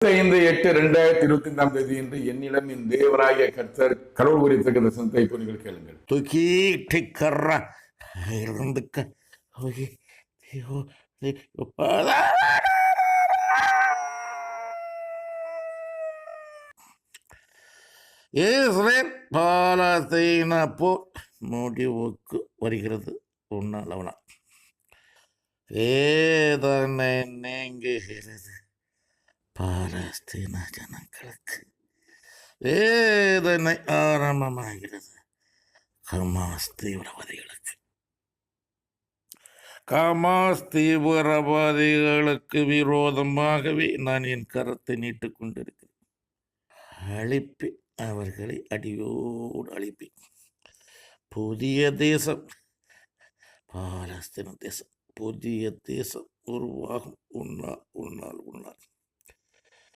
ஐந்து எட்டு ரெண்டாயிரத்தி இருபத்தி ஐந்தாம் தேதி என்று என்னிடம் என் தேவராய கர்த்தர் கடவுள் குறித்த தரிசனத்தை இப்போ நீங்கள் கேளுங்கள். தூக்கிட்டு கர்ற இருந்துக்க ஓகே இஸ்ரேல் பாலஸ்தீன போர் முடிவுக்கு வருகிறது. உன்னால் அவனா. வேதனை நீங்குகிறது. பாலஸ்தீன ஜனங்களுக்கு வேதனை ஆரம்பமாகிறது? ஹமாஸ் தீவிரவாதிகளுக்கு. ஹமாஸ் தீவிரவாதிகளுக்கு விரோதமாகவே நான் என் கரத்தை நீட்டுக் கொண்டிருக்கிறேன். அழிப்பேன் அவர்களை அடியோடு அழிப்பேன் புதிய தேசம். பாலஸ்தீன தேசம். புதிய தேசம் உருவாகும். உன்னால் உன்னால் உன்னால்.